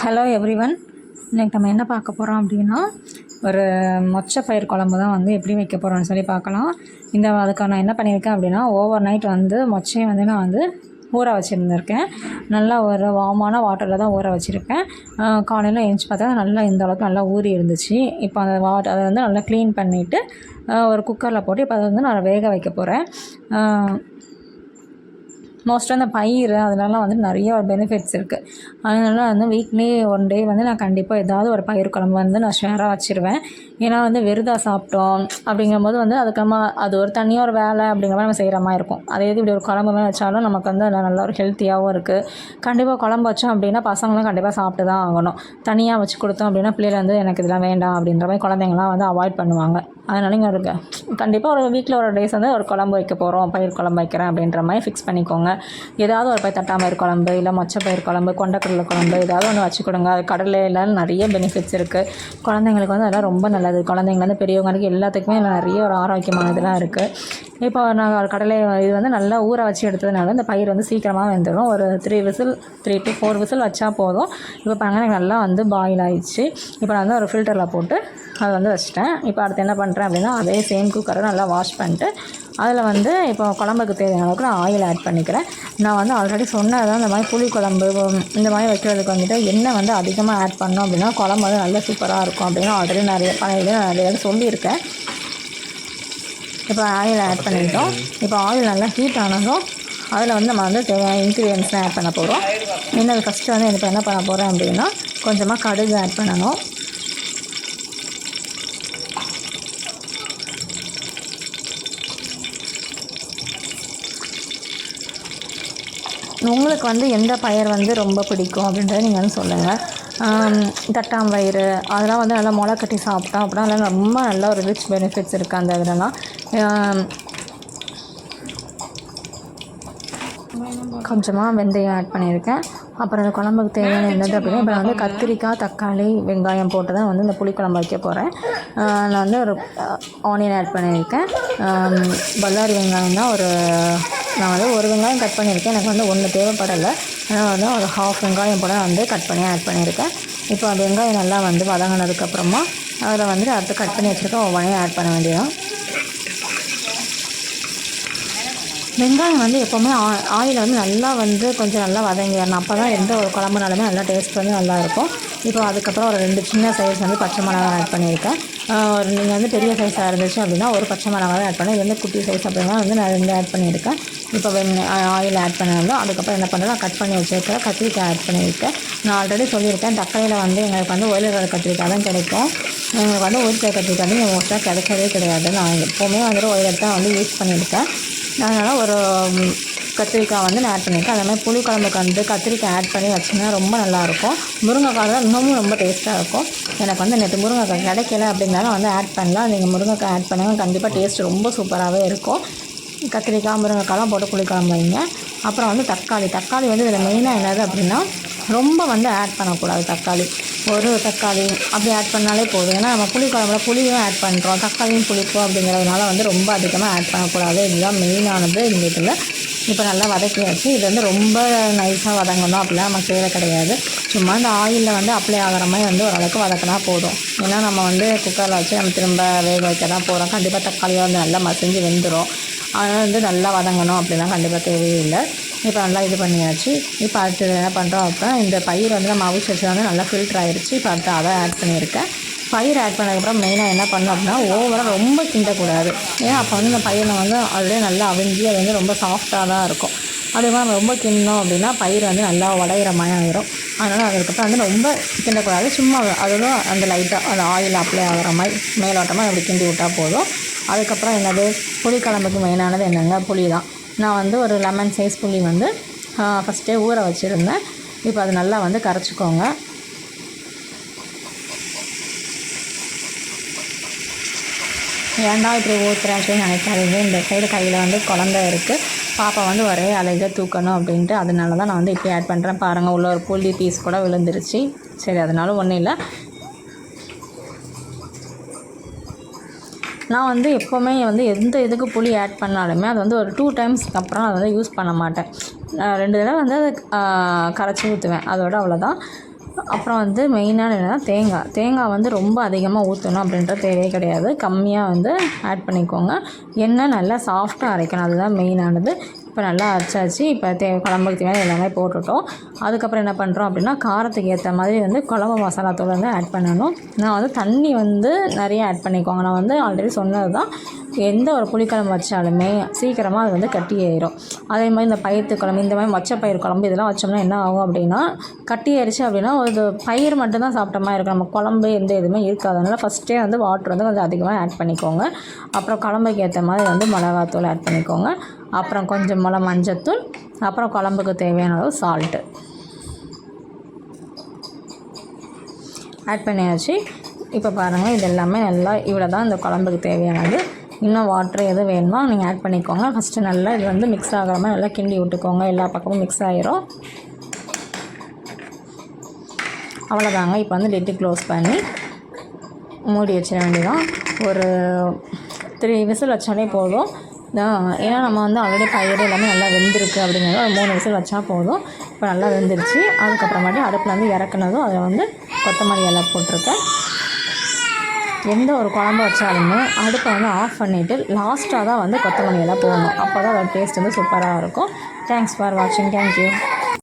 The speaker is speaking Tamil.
ஹலோ எவ்ரிவன் இன்னைக்கு நம்ம என்ன பார்க்க போகிறோம் அப்படின்னா ஒரு மொச்சை பயிர் குழம்பு தான் வந்து எப்படி வைக்க போகிறோம்னு சொல்லி பார்க்கலாம். இந்த அதுக்காக நான் என்ன பண்ணியிருக்கேன் அப்படின்னா ஓவர் நைட் வந்து மொச்சையை வந்து நான் வந்து ஊற வச்சுருந்துருக்கேன். நல்லா ஒரு வார்மான வாட்டரில் தான் ஊற வச்சுருக்கேன் காலையில் எழுந்துச்சு பார்த்தா நல்லா இந்த அளவுக்கு நல்லா ஊறி இருந்துச்சு. இப்போ அந்த வாட்டர் அதை வந்து நல்லா க்ளீன் பண்ணிவிட்டு ஒரு குக்கரில் போட்டு இப்போ அதை வந்து நான் வேக வைக்க போகிறேன் மோஸ்ட்டாக அந்த பயிர் அதுலலாம் வந்து நிறைய ஒரு பெனிஃபிட்ஸ் இருக்குது அதனால வந்து வீக்லி ஒன் டே வந்து நான் கண்டிப்பாக ஏதாவது ஒரு பயிர் குழம்பு வந்து நான் ஷேராக வச்சுருவேன். ஏன்னா வந்து விருதாக சாப்பிட்டோம் அப்படிங்கும்போது வந்து அதுக்கு அது ஒரு தனியாக ஒரு வேலை அப்படிங்கிற மாதிரி நம்ம செய்கிற மாதிரி இருக்கும். அதே இது இப்படி ஒரு குழம்பு மாதிரி வச்சாலும் நமக்கு வந்து அதில் நல்ல ஒரு ஹெல்த்தியாகவும் இருக்குது கண்டிப்பாக குழம்பு வச்சோம் அப்படின்னா பசங்களும் கண்டிப்பாக சாப்பிட்டு தான் ஆகணும். தனியாக வச்சு கொடுத்தோம் அப்படின்னா பிள்ளைகள் வந்து எனக்கு இதெல்லாம் வேண்டாம் அப்படின்ற மாதிரி குழந்தைங்களாம் வந்து அவாய்ட் பண்ணுவாங்க. அதனால இங்கே இருக்க. கண்டிப்பாக ஒரு வீட்டில் ஒரு டேஸ் வந்து ஒரு குழம்பு வைக்க போகிறோம் பயிர் குழம்பு வைக்கிறேன் அப்படின்ற மாதிரி ஃபிக்ஸ் பண்ணிக்கோங்க. ஏதாவது ஒரு பயிர் தட்டாமயிர் குழம்பு இல்லை மொச்சை பயிர் குழம்பு கொண்டக்கடலை குழம்பு ஏதாவது ஒன்று வச்சு கொடுங்க. அது கடலையில் நிறைய பெனிஃபிட்ஸ் இருக்குது குழந்தைங்களுக்கு வந்து அதெல்லாம் ரொம்ப நல்லது. குழந்தைங்கலேருந்து பெரியவங்களுக்கு எல்லாத்துக்குமே நிறைய ஒரு ஆரோக்கியமானதெல்லாம் இருக்குது இப்போ நாங்கள் கடலை இது வந்து நல்லா ஊற வச்சு எடுத்ததுனால இந்த பயிர் வந்து சீக்கிரமாக வந்துடும் ஒரு three whistle three to four whistle வச்சா போதும். இப்போ பாருங்க எனக்கு நல்லா வந்து பாயில் ஆயிடுச்சு. இப்போ நான் வந்து ஒரு ஃபில்டரில் போட்டு அதை வந்து வச்சுட்டேன். இப்போ அடுத்து என்ன பண்ணுறேன் அப்படின்னா அதே சேம் குக்கரை நல்லா வாஷ் பண்ணிட்டு அதில் வந்து இப்போ குழம்புக்கு தேவையான அளவுக்கு நான் ஆயில் ஆட் பண்ணிக்கிறேன். நான் வந்து ஆல்ரெடி சொன்னதான் இந்த மாதிரி புளி குழம்பு இந்த மாதிரி வைக்கிறதுக்கு வந்துட்டு எண்ணெய் வந்து அதிகமாக ஆட் பண்ணோம் அப்படின்னா குழம்பு வந்து நல்லா சூப்பராக இருக்கும் அப்படின்னு ஆல்ரெடி நிறைய பழைய நிறைய சொல்லியிருக்கேன். இப்போ ஆயில் ஆட் பண்ணிட்டோம். இப்போ ஆயில் நல்லா ஹீட் ஆனதும் அதில் வந்து நம்ம வந்து தேவையான இன்க்ரீடியன்ஸ்லாம் ஆட் பண்ண போகிறோம் இன்னும் ஃபஸ்ட்டு வந்து இப்போ என்ன பண்ண போகிறேன் அப்படின்னா கொஞ்சமாக கடுகு ஆட் பண்ணணும். உங்களுக்கு வந்து எந்த பயிர் வந்து ரொம்ப பிடிக்கும் அப்படின்றத நீங்கள் வந்து சொல்லுங்கள் தட்டாம்பயிறு அதெல்லாம் வந்து நல்லா முளை கட்டி சாப்பிட்டோம் அப்படின்னா அதெல்லாம் ரொம்ப நல்ல ஒரு ரிச் பெனிஃபிட்ஸ் இருக்குது அந்த இதெல்லாம். கொஞ்சமாக வெந்தயம் ஆட் பண்ணியிருக்கேன். அப்புறம் இந்த குழம்புக்கு தேவையான என்னது அப்படின்னா இப்போ நான் வந்து கத்திரிக்காய் தக்காளி வெங்காயம் போட்டு தான் வந்து இந்த புளிக்குழம்பு வைக்க போகிறேன் நான் வந்து ஒரு ஆனியன் ஆட் பண்ணியிருக்கேன். பல்லாரி வெங்காயம் தான் ஒரு நான் வந்து ஒரு வெங்காயம் கட் பண்ணியிருக்கேன். எனக்கு வந்து ஒன்று தேவைப்படலை. ஆனால் வந்து ஒரு ஹாஃப் வெங்காயம் போல் வந்து கட் பண்ணி ஆட் பண்ணியிருக்கேன். இப்போ வெங்காயம் நல்லா வந்து வதங்கினதுக்கப்புறமா அதில் வந்து அடுத்து கட் பண்ணி வச்சுருக்க ஒவ்வொன்றையும் ஆட் பண்ண வேண்டியதும் வெங்காயம் வந்து எப்போவுமே ஆ ஆயில் வந்து நல்லா வந்து கொஞ்சம் நல்லா வதங்கிடணும். அப்போ தான் எந்த ஒரு குழம்புனாலுமே நல்லா டேஸ்ட் வந்து நல்லா இருக்கும். இப்போ அதுக்கப்புறம் ஒரு ரெண்டு சின்ன சைஸ் வந்து பச்சை மிளகாய் ஆட் பண்ணியிருக்கேன். நீங்கள் வந்து பெரிய சைஸாக இருந்துச்சு அப்படின்னா ஒரு பச்சை மிளகாய் ஆட் பண்ணி இது வந்து குட்டி சைஸ் அப்படின்னா வந்து நான் ரெண்டு ஆட் பண்ணியிருக்கேன். இப்போ ஆயில் ஆட் பண்ணியிருந்தோம் அதுக்கப்புறம் என்ன பண்ணுறேன் கட் பண்ணி வச்சிருக்கேன். கத்திரிக்காய் ஆட் பண்ணியிருக்கேன். நான் ஆல்ரெடி சொல்லியிருக்கேன். தக்காளியில் வந்து எங்களுக்கு வந்து ஒயிலர் கத்திரிக்காய் தான் கிடைக்கும். எங்களுக்கு வந்து ஒயிலர் கத்திரிக்காய் வந்து மோஸ்ட்டாக கிடைக்கவே கிடையாது. நான் எப்போவுமே வந்துட்டு ஒயிலர் தான் வந்து யூஸ் பண்ணியிருக்கேன். அதனால் ஒரு கத்திரிக்காய் வந்து நான் ஆட் பண்ணியிருக்கேன். அதே மாதிரி புளி குழம்புக்கு வந்து கத்திரிக்காய் ஆட் பண்ணி வச்சிங்கன்னா ரொம்ப நல்லாயிருக்கும் முருங்கைக்காய் தான் இன்னமும் ரொம்ப டேஸ்ட்டாக இருக்கும். எனக்கு வந்து நேற்று முருங்கைக்காய் கிடைக்கல அப்படின்னாலும் வந்து ஆட் பண்ணலாம் நீங்கள் முருங்கைக்காய் ஆட் பண்ணுங்க. கண்டிப்பாக டேஸ்ட் ரொம்ப சூப்பராகவே இருக்கும். கத்திரிக்காய் முருங்கைக்காய்லாம் போட்டு புளிக்குழம்பு வைங்க. அப்புறம் வந்து தக்காளி. தக்காளி வந்து இதில் மெயினாக என்னது அப்படின்னா ரொம்ப வந்து ஆட் பண்ணக்கூடாது தக்காளி. ஒரு தக்காளி அப்படி ஆட் பண்ணாலே போதும். ஏன்னா நம்ம புளி குழம்புல புளியும் ஆட் பண்ணுறோம் தக்காளியும் புளிப்போம் அப்படிங்கிறதுனால வந்து ரொம்ப அதிகமாக ஆட் பண்ணக்கூடாது. இதுதான் மெயினானது இந்த இதில் இப்போ நல்லா வதக்கியாச்சு. இது வந்து ரொம்ப நைஸாக வதங்கணும் அப்படிலாம் நம்ம தேவை கிடையாது. சும்மா இந்த ஆயிலில் வந்து அப்ளை ஆகிற மாதிரி வந்து ஓரளவுக்கு வதக்கினா போதும். ஏன்னா நம்ம வந்து குக்கரில் வச்சு நம்ம திரும்ப வேக வைக்க தான் போகிறோம் கண்டிப்பாக தக்காளியாக வந்து நல்லா மசிஞ்சு வெந்துடும் அதனால் வந்து நல்லா வதங்கணும் அப்படிலாம் கண்டிப்பாக தேவையே இல்லை. இப்போ நல்லா இது பண்ணியாச்சு. இப்போ அடுத்தது என்ன பண்ணுறோம் அப்படின்னா இந்த பயிர் வந்து நம்ம அவிச்சு வச்சு வந்து நல்லா ஃபில்டர் ஆகிடுச்சு இப்போ அடுத்து அதை ஆட் பண்ணியிருக்கேன். பயிர் ஆட் பண்ணதுக்கப்புறம் மெயினாக என்ன பண்ணோம் அப்படின்னா ஓவராக ரொம்ப கிண்டக்கூடாது. ஏன்னா அப்போ வந்து இந்த பயிரை வந்து ஆல்ரெடி நல்லா அவிஞ்சி அது வந்து ரொம்ப சாஃப்டாக தான் இருக்கும். அதே மாதிரி நம்ம ரொம்ப கிண்டோம் அப்படின்னா பயிர் வந்து நல்லா உடையிற மாதிரி ஆயிரும். அதனால் அதுக்கப்புறம் வந்து ரொம்ப கிண்டக்கூடாது. சும்மா அதோட அந்த லைட்டாக அந்த ஆயில் அப்ளை ஆகிற மாதிரி மேலோட்டமாக அப்படி கிண்டி விட்டால் போதும். அதுக்கப்புறம் என்னது புளிக்குழம்புக்கு மெயினானது என்னங்க புளி தான். நான் வந்து ஒரு லெமன் சைஸ் புளி வந்து ஃபஸ்ட்டே ஊற வச்சுருந்தேன். இப்போ அது நல்லா வந்து கரைச்சிக்கோங்க. ஏன்டா இப்படி ஊற்றுறேன் அப்படின்னு நினைக்காதீங்க. இந்த சைடு கையில் வந்து குழந்த இருக்குது பாப்பா வந்து ஒரே அலைக தூக்கணும் அப்படின்ட்டு அதனால தான் நான் வந்து இப்படி ஆட் பண்ணுறேன் பாருங்கள் உள்ள ஒரு புள்ளி பீஸ் கூட விழுந்துருச்சு. சரி அதனால ஒன்றும் இல்லை. நான் வந்து எப்போவுமே வந்து எந்த இதுக்கு புளி ஆட் பண்ணாலுமே அது வந்து ஒரு டூ டைம்ஸ்க்கு அப்புறம் அதை வந்து யூஸ் பண்ண மாட்டேன். நான் ரெண்டு தடவை வந்து அதை கரைச்சி ஊற்றுவேன் அதோட அவ்வளோதான் அப்புறம் வந்து மெயினான என்னன்னா தேங்காய். தேங்காய் வந்து ரொம்ப அதிகமாக ஊற்றணும் அப்படின்ற தேவையே கிடையாது. கம்மியாக வந்து ஆட் பண்ணிக்கோங்க. எண்ணெய் நல்லா சாஃப்டாக அரைக்கணும். அதுதான் மெயினானது இப்போ நல்லா அரைச்சாச்சு. இப்போ தே குழம்புக்கு தேவையான எல்லாமே போட்டுட்டோம். அதுக்கப்புறம் என்ன பண்ணுறோம் அப்படின்னா காரத்துக்கு ஏற்ற மாதிரி வந்து குழம்பு மசாலா தூள் வந்து ஆட் பண்ணணும். நான் வந்து தண்ணி வந்து நிறைய ஆட் பண்ணிக்கோங்க. நான் வந்து ஆல்ரெடி சொன்னது தான் எந்த ஒரு புளிக்குழம்பு வச்சாலுமே சீக்கிரமாக அது வந்து கட்டி ஆயிரும் அதே மாதிரி இந்த பயிர்த்து குழம்பு இந்த மாதிரி மொச்சப்பயிர் குழம்பு இதெல்லாம் வச்சோம்னா என்ன ஆகும் அப்படின்னா கட்டி ஆயிடுச்சு அப்படின்னா ஒரு பயிர் மட்டும்தான் சாப்பிட்ட மாதிரி இருக்கும். நம்ம குழம்பு எந்த எதுவுமே இருக்காது. அதனால் ஃபஸ்ட்டே வந்து வாட்டர் வந்து கொஞ்சம் அதிகமாக ஆட் பண்ணிக்கோங்க. அப்புறம் குழம்புக்கு ஏற்ற மாதிரி வந்து மிளகாத்தூள் ஆட் பண்ணிக்கோங்க. அப்புறம் கொஞ்சம் மிள மஞ்சத்தூள் அப்புறம் குழம்புக்கு தேவையான அளவு சால்ட்டு ஆட் பண்ணியாச்சு. இப்போ பாருங்கள் இது எல்லாமே நல்லா இவ்வளோ தான் இந்த குழம்புக்கு தேவையானது. இன்னும் வாட்ரு எது வேணுமோ நீங்கள் ஆட் பண்ணிக்கோங்க. ஃபஸ்ட்டு நல்லா இது வந்து மிக்ஸ் ஆகிற மாதிரி நல்லா கிண்டி விட்டுக்கோங்க. எல்லா பக்கமும் மிக்ஸ் ஆகிரும் அவ்வளோதாங்க இப்போ வந்து லிட்டு க்ளோஸ் பண்ணி மூடி வச்சிட வேண்டியதான் ஒரு த்ரீ விசில் வச்சாலே போதும். தான் ஏன்னா நம்ம வந்து ஆல்ரெடி பயிர் எல்லாமே நல்லா வெந்திருக்கு அப்படிங்கிறது ஒரு மூணு விசில் வச்சா போதும். இப்போ நல்லா வெந்துருச்சு. அதுக்கப்புறமாட்டி அடுப்பில் வந்து இறக்குனதும் அதில் வந்து கொத்தமல்லி இலை போட்டிருக்கேன். எந்த ஒரு குழம்பு வச்சாலுமே அடுப்பை வந்து ஆஃப் பண்ணிவிட்டு லாஸ்ட்டாக தான் வந்து கொத்தமல்லி இலை போகணும் அப்போ தான் அதோட டேஸ்ட் வந்து சூப்பராக இருக்கும். தேங்க்ஸ் ஃபார் வாட்சிங் தேங்க்யூ